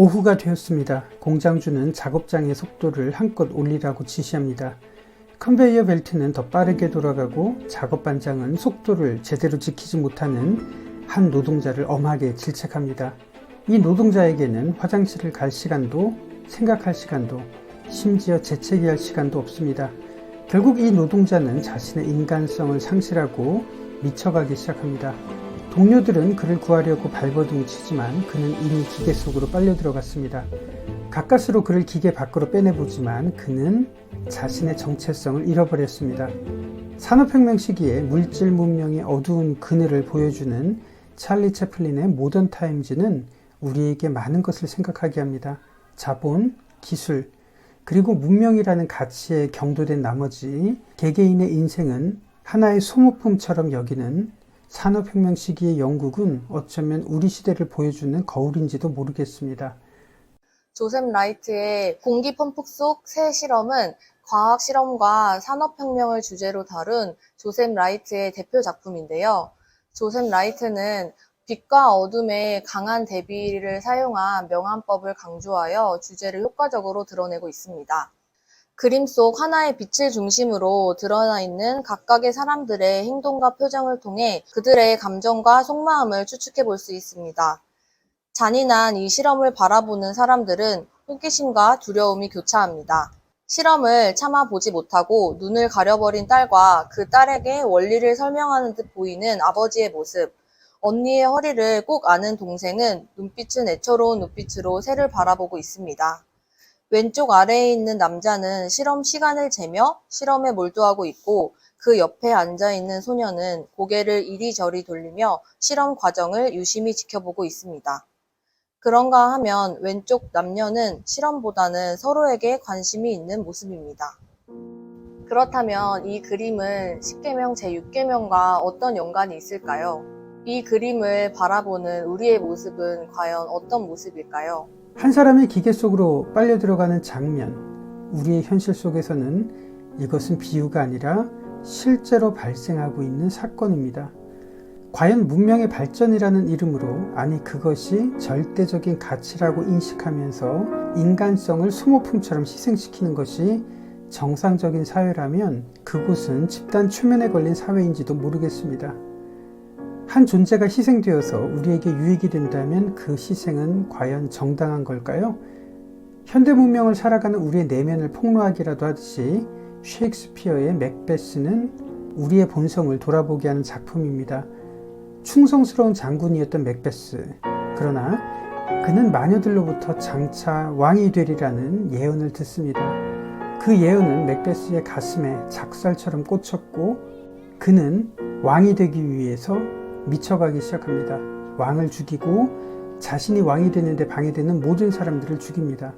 오후가 되었습니다. 공장주는 작업장의 속도를 한껏 올리라고 지시합니다. 컨베이어 벨트는 더 빠르게 돌아가고 작업 반장은 속도를 제대로 지키지 못하는 한 노동자를 엄하게 질책합니다. 이 노동자에게는 화장실을 갈 시간도 생각할 시간도 심지어 재채기 할 시간도 없습니다. 결국 이 노동자는 자신의 인간성을 상실하고 미쳐가기 시작합니다. 동료들은 그를 구하려고 발버둥 치지만 그는 이미 기계 속으로 빨려 들어갔습니다. 가까스로 그를 기계 밖으로 빼내보지만 그는 자신의 정체성을 잃어버렸습니다. 산업혁명 시기에 물질 문명의 어두운 그늘을 보여주는 찰리 채플린의 모던 타임즈는 우리에게 많은 것을 생각하게 합니다. 자본, 기술, 그리고 문명이라는 가치에 경도된 나머지 개개인의 인생은 하나의 소모품처럼 여기는 산업혁명 시기의 영국은 어쩌면 우리 시대를 보여주는 거울인지도 모르겠습니다. 조셉 라이트의 공기 펌프 속 새 실험은 과학 실험과 산업혁명을 주제로 다룬 조셉 라이트의 대표 작품인데요. 조셉 라이트는 빛과 어둠의 강한 대비를 사용한 명암법을 강조하여 주제를 효과적으로 드러내고 있습니다. 그림 속 하나의 빛을 중심으로 드러나 있는 각각의 사람들의 행동과 표정을 통해 그들의 감정과 속마음을 추측해 볼 수 있습니다. 잔인한 이 실험을 바라보는 사람들은 호기심과 두려움이 교차합니다. 실험을 참아보지 못하고 눈을 가려버린 딸과 그 딸에게 원리를 설명하는 듯 보이는 아버지의 모습, 언니의 허리를 꼭 아는 동생은 눈빛은 애처로운 눈빛으로 새를 바라보고 있습니다. 왼쪽 아래에 있는 남자는 실험 시간을 재며 실험에 몰두하고 있고 그 옆에 앉아 있는 소녀는 고개를 이리저리 돌리며 실험 과정을 유심히 지켜보고 있습니다. 그런가 하면 왼쪽 남녀는 실험보다는 서로에게 관심이 있는 모습입니다. 그렇다면 이 그림은 10계명 제6계명과 어떤 연관이 있을까요? 이 그림을 바라보는 우리의 모습은 과연 어떤 모습일까요? 한 사람이 기계 속으로 빨려 들어가는 장면, 우리의 현실 속에서는 이것은 비유가 아니라 실제로 발생하고 있는 사건입니다. 과연 문명의 발전이라는 이름으로, 아니 그것이 절대적인 가치라고 인식하면서 인간성을 소모품처럼 희생시키는 것이 정상적인 사회라면 그곳은 집단 최면에 걸린 사회인지도 모르겠습니다. 한 존재가 희생되어서 우리에게 유익이 된다면 그 희생은 과연 정당한 걸까요? 현대 문명을 살아가는 우리의 내면을 폭로하기라도 하듯이 셰익스피어의 맥베스는 우리의 본성을 돌아보게 하는 작품입니다. 충성스러운 장군이었던 맥베스. 그러나 그는 마녀들로부터 장차 왕이 되리라는 예언을 듣습니다. 그 예언은 맥베스의 가슴에 작살처럼 꽂혔고 그는 왕이 되기 위해서 미쳐가기 시작합니다. 왕을 죽이고 자신이 왕이 되는데 방해되는 모든 사람들을 죽입니다.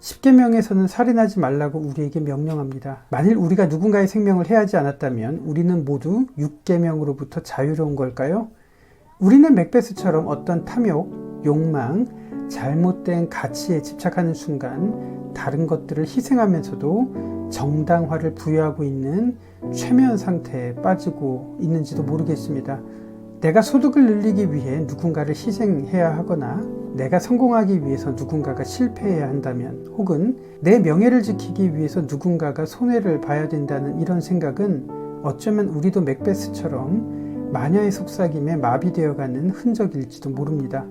10계명에서는 살인하지 말라고 우리에게 명령합니다. 만일 우리가 누군가의 생명을 해하지 않았다면 우리는 모두 6계명으로부터 자유로운 걸까요? 우리는 맥베스처럼 어떤 탐욕, 욕망, 잘못된 가치에 집착하는 순간 다른 것들을 희생하면서도 정당화를 부여하고 있는 최면 상태에 빠지고 있는지도 모르겠습니다. 내가 소득을 늘리기 위해 누군가를 희생해야 하거나 내가 성공하기 위해서 누군가가 실패해야 한다면 혹은 내 명예를 지키기 위해서 누군가가 손해를 봐야 된다는 이런 생각은 어쩌면 우리도 맥베스처럼 마녀의 속삭임에 마비되어가는 흔적일지도 모릅니다.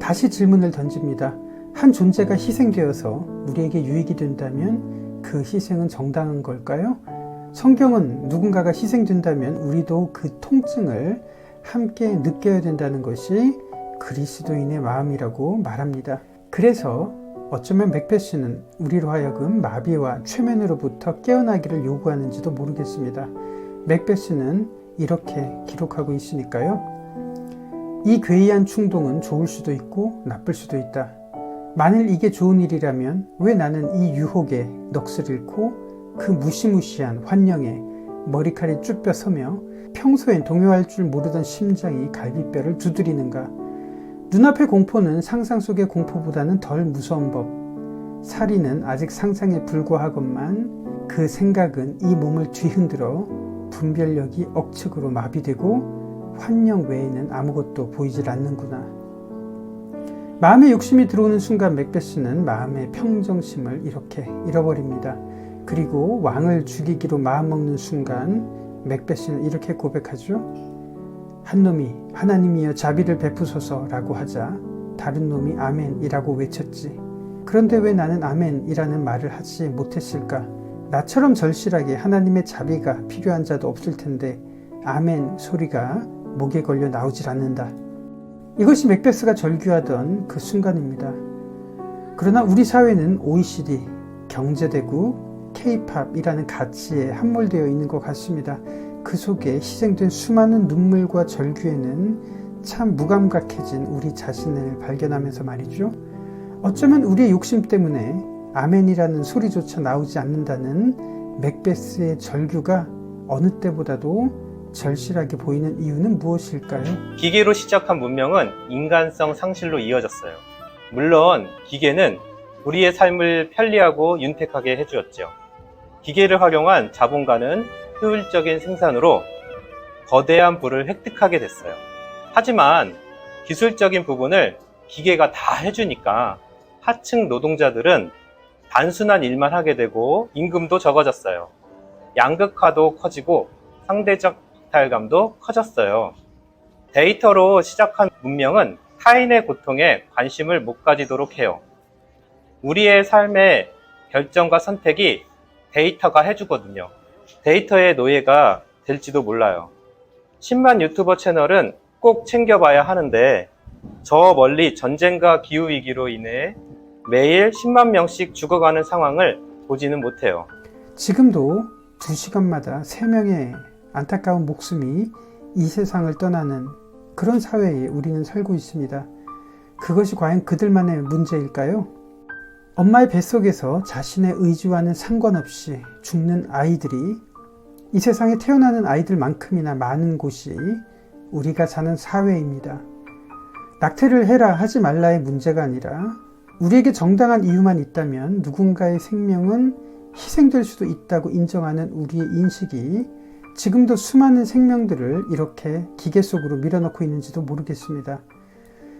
다시 질문을 던집니다. 한 존재가 희생되어서 우리에게 유익이 된다면 그 희생은 정당한 걸까요? 성경은 누군가가 희생된다면 우리도 그 통증을 함께 느껴야 된다는 것이 그리스도인의 마음이라고 말합니다. 그래서 어쩌면 맥베스는 우리로 하여금 마비와 최면으로부터 깨어나기를 요구하는지도 모르겠습니다. 맥베스는 이렇게 기록하고 있으니까요. 이 괴이한 충동은 좋을 수도 있고 나쁠 수도 있다. 만일 이게 좋은 일이라면 왜 나는 이 유혹에 넋을 잃고 그 무시무시한 환영에 머리칼이 쭈뼛 서며 평소엔 동요할 줄 모르던 심장이 갈비뼈를 두드리는가? 눈앞의 공포는 상상 속의 공포보다는 덜 무서운 법. 살인은 아직 상상에 불과하건만 그 생각은 이 몸을 뒤흔들어 분별력이 억측으로 마비되고 환영 외에는 아무것도 보이질 않는구나. 마음의 욕심이 들어오는 순간 맥베스는 마음의 평정심을 이렇게 잃어버립니다. 그리고 왕을 죽이기로 마음먹는 순간 맥베 스는 이렇게 고백하죠. 한 놈이 하나님이여 자비를 베푸소서라고 하자 다른 놈이 아멘이라고 외쳤지. 그런데 왜 나는 아멘이라는 말을 하지 못했을까? 나처럼 절실하게 하나님의 자비가 필요한 자도 없을 텐데 아멘 소리가 목에 걸려 나오질 않는다. 이것이 맥베스가 절규하던 그 순간입니다. 그러나 우리 사회는 OECD, 경제대국, K-팝이라는 가치에 함몰되어 있는 것 같습니다. 그 속에 희생된 수많은 눈물과 절규에는 참 무감각해진 우리 자신을 발견하면서 말이죠. 어쩌면 우리의 욕심 때문에 아멘이라는 소리조차 나오지 않는다는 맥베스의 절규가 어느 때보다도 절실하게 보이는 이유는 무엇일까요? 기계로 시작한 문명은 인간성 상실로 이어졌어요. 물론 기계는 우리의 삶을 편리하고 윤택하게 해주었죠. 기계를 활용한 자본가는 효율적인 생산으로 거대한 부를 획득하게 됐어요. 하지만 기술적인 부분을 기계가 다 해주니까 하층 노동자들은 단순한 일만 하게 되고 임금도 적어졌어요. 양극화도 커지고 상대적 박탈감도 커졌어요. 데이터로 시작한 문명은 타인의 고통에 관심을 못 가지도록 해요. 우리의 삶의 결정과 선택이 데이터가 해주거든요. 데이터의 노예가 될지도 몰라요. 10만 유튜버 채널은 꼭 챙겨봐야 하는데 저 멀리 전쟁과 기후위기로 인해 매일 10만 명씩 죽어가는 상황을 보지는 못해요. 지금도 두 시간마다 세 명의 안타까운 목숨이 이 세상을 떠나는 그런 사회에 우리는 살고 있습니다. 그것이 과연 그들만의 문제일까요? 엄마의 뱃속에서 자신의 의지와는 상관없이 죽는 아이들이 이 세상에 태어나는 아이들만큼이나 많은 곳이 우리가 사는 사회입니다. 낙태를 해라 하지 말라의 문제가 아니라 우리에게 정당한 이유만 있다면 누군가의 생명은 희생될 수도 있다고 인정하는 우리의 인식이 지금도 수많은 생명들을 이렇게 기계 속으로 밀어넣고 있는지도 모르겠습니다.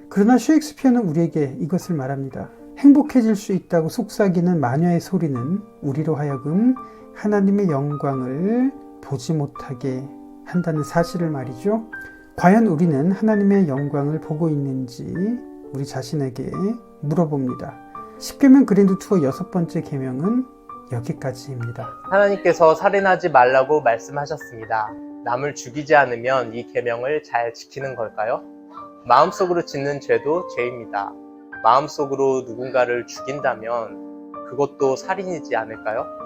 그러나 셰익스피어는 우리에게 이것을 말합니다. 행복해질 수 있다고 속삭이는 마녀의 소리는 우리로 하여금 하나님의 영광을 보지 못하게 한다는 사실을 말이죠. 과연 우리는 하나님의 영광을 보고 있는지 우리 자신에게 물어봅니다. 10계명 그랜드 투어 여섯 번째 계명은 여기까지입니다. 하나님께서 살인하지 말라고 말씀하셨습니다. 남을 죽이지 않으면 이 계명을 잘 지키는 걸까요? 마음속으로 짓는 죄도 죄입니다. 마음속으로 누군가를 죽인다면 그것도 살인이지 않을까요?